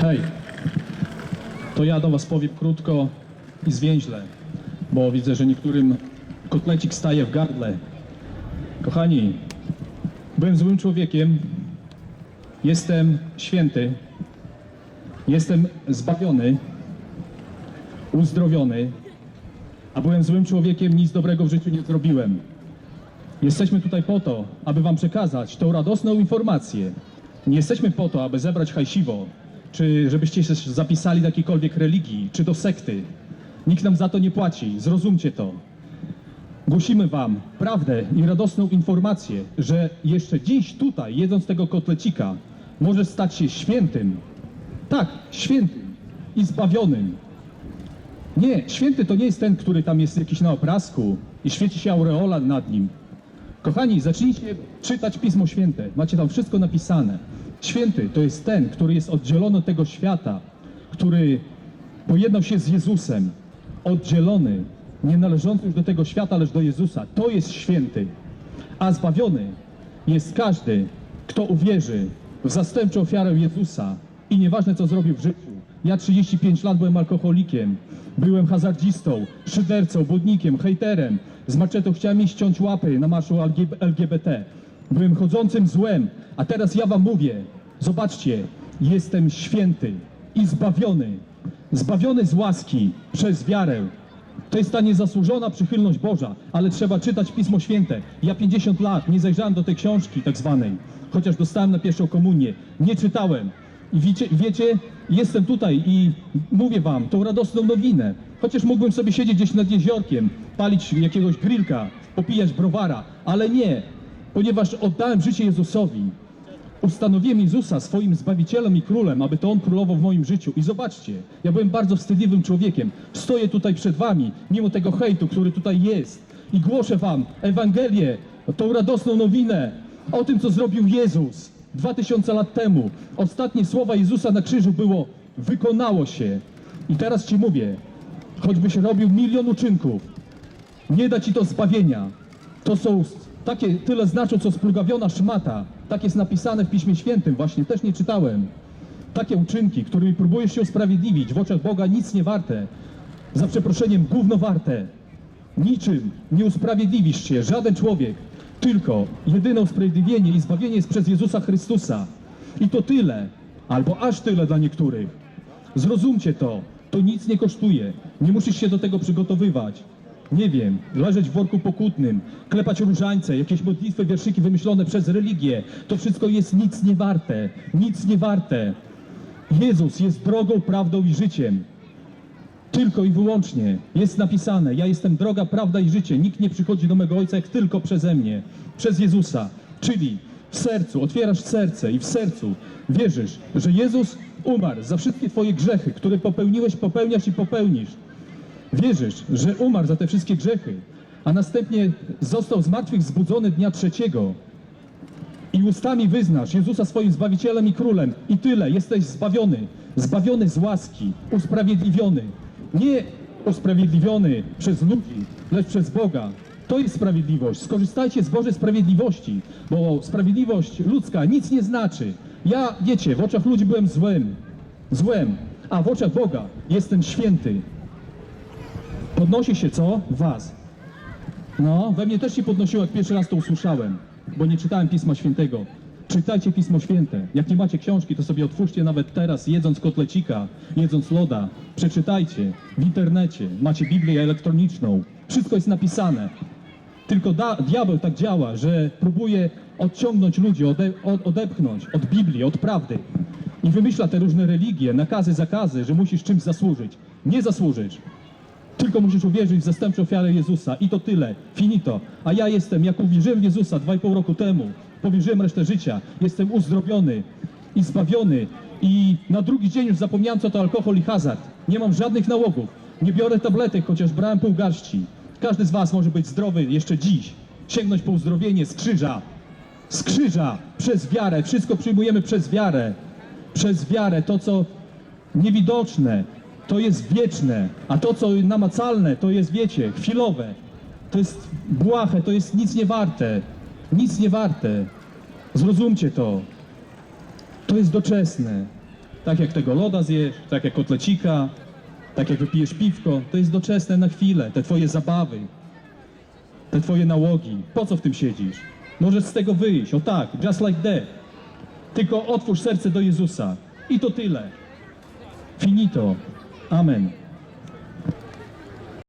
Hej, to ja do was powiem krótko i zwięźle, bo widzę, że niektórym kotlecik staje w gardle. Kochani, byłem złym człowiekiem, jestem święty, jestem zbawiony, uzdrowiony, a byłem złym człowiekiem, nic dobrego w życiu nie zrobiłem. Jesteśmy tutaj po to, aby wam przekazać tą radosną informację. Nie jesteśmy po to, aby zebrać hajsiwo, czy żebyście się zapisali do jakiejkolwiek religii, czy do sekty. Nikt nam za to nie płaci, zrozumcie to. Głosimy wam prawdę i radosną informację, że jeszcze dziś tutaj, jedząc tego kotlecika, możesz stać się świętym. Tak, świętym i zbawionym. Nie, święty to nie jest ten, który tam jest jakiś na obrazku i świeci się aureola nad nim. Kochani, zacznijcie czytać Pismo Święte. Macie tam wszystko napisane. Święty to jest ten, który jest oddzielony od tego świata, który pojednał się z Jezusem, oddzielony, nie należący już do tego świata, lecz do Jezusa. To jest święty. A zbawiony jest każdy, kto uwierzy w zastępczą ofiarę Jezusa i nieważne co zrobił w życiu. Ja 35 lat byłem alkoholikiem, byłem hazardzistą, szydercą, budnikiem, hejterem. Z maczetą chciałem mi ściąć łapy na marszu LG- LGBT. Byłem chodzącym złem, a teraz ja wam mówię, zobaczcie, jestem święty i zbawiony. Zbawiony z łaski przez wiarę. To jest ta niezasłużona przychylność Boża, ale trzeba czytać Pismo Święte. Ja 50 lat nie zajrzałem do tej książki tak zwanej, chociaż dostałem na pierwszą komunię. Nie czytałem. I wiecie, wiecie, jestem tutaj i mówię wam tą radosną nowinę. Chociaż mógłbym sobie siedzieć gdzieś nad jeziorkiem, palić jakiegoś grillka, popijać browara, ale nie, ponieważ oddałem życie Jezusowi. Ustanowiłem Jezusa swoim Zbawicielem i Królem, aby to On królował w moim życiu. I zobaczcie, ja byłem bardzo wstydliwym człowiekiem. Stoję tutaj przed Wami, mimo tego hejtu, który tutaj jest. I głoszę Wam Ewangelię, tą radosną nowinę o tym, co zrobił Jezus 2000 lat temu. Ostatnie słowa Jezusa na krzyżu było wykonało się. I teraz Ci mówię, choćbyś robił milion uczynków, nie da ci to zbawienia. To są takie, tyle znaczą, co splugawiona szmata. Tak jest napisane w Piśmie Świętym, właśnie też nie czytałem. Takie uczynki, którymi próbujesz się usprawiedliwić w oczach Boga, nic nie warte. Za przeproszeniem, gówno warte. Niczym nie usprawiedliwisz się, żaden człowiek. Tylko jedyne usprawiedliwienie i zbawienie jest przez Jezusa Chrystusa. I to tyle, albo aż tyle dla niektórych. Zrozumcie to, to nic nie kosztuje. Nie musisz się do tego przygotowywać. Nie wiem, leżeć w worku pokutnym, klepać różańce, jakieś modlitwy, wierszyki wymyślone przez religię. To wszystko jest nic nie warte. Nic nie warte. Jezus jest drogą, prawdą i życiem. Tylko i wyłącznie jest napisane: Ja jestem droga, prawda i życie. Nikt nie przychodzi do mego Ojca jak tylko przeze mnie, przez Jezusa. Czyli w sercu, otwierasz serce i w sercu wierzysz, że Jezus umarł za wszystkie Twoje grzechy, które popełniłeś, popełniasz i popełnisz. Wierzysz, że umarł za te wszystkie grzechy, a następnie został z martwych zbudzony dnia trzeciego. I ustami wyznasz Jezusa swoim Zbawicielem i Królem. I tyle, jesteś zbawiony. Zbawiony z łaski, usprawiedliwiony. Nie usprawiedliwiony przez ludzi, lecz przez Boga. To jest sprawiedliwość. Skorzystajcie z Bożej sprawiedliwości, bo sprawiedliwość ludzka nic nie znaczy. Ja, wiecie, w oczach ludzi byłem złym. Złem. A w oczach Boga jestem święty. Podnosi się co? Was. No, we mnie też się podnosiło, jak pierwszy raz to usłyszałem, bo nie czytałem Pisma Świętego. Czytajcie Pismo Święte. Jak nie macie książki, to sobie otwórzcie nawet teraz, jedząc kotlecika, jedząc loda. Przeczytajcie w internecie. Macie Biblię elektroniczną. Wszystko jest napisane. Tylko da, diabeł tak działa, że próbuje odciągnąć ludzi, ode, od, odepchnąć od Biblii, od prawdy. I wymyśla te różne religie, nakazy, zakazy, że musisz czymś zasłużyć. Nie zasłużysz. Tylko musisz uwierzyć w zastępczą ofiarę Jezusa. I to tyle, finito. A ja jestem, jak uwierzyłem w Jezusa dwa i pół roku temu, powierzyłem resztę życia, jestem uzdrowiony i zbawiony. I na drugi dzień już zapomniałem co to alkohol i hazard. Nie mam żadnych nałogów, nie biorę tabletek, chociaż brałem pół garści. Każdy z was może być zdrowy jeszcze dziś, sięgnąć po uzdrowienie z krzyża, z krzyża, przez wiarę, wszystko przyjmujemy przez wiarę, przez wiarę, to co niewidoczne, to jest wieczne, a to, co namacalne, to jest, wiecie, chwilowe. To jest błahe, to jest nic nie warte. Nic nie warte. Zrozumcie to. To jest doczesne. Tak jak tego loda zjesz, tak jak kotlecika, tak jak wypijesz piwko, to jest doczesne na chwilę, te twoje zabawy, te twoje nałogi. Po co w tym siedzisz? Możesz z tego wyjść, o tak, just like that. Tylko otwórz serce do Jezusa. I to tyle. Finito. Amen.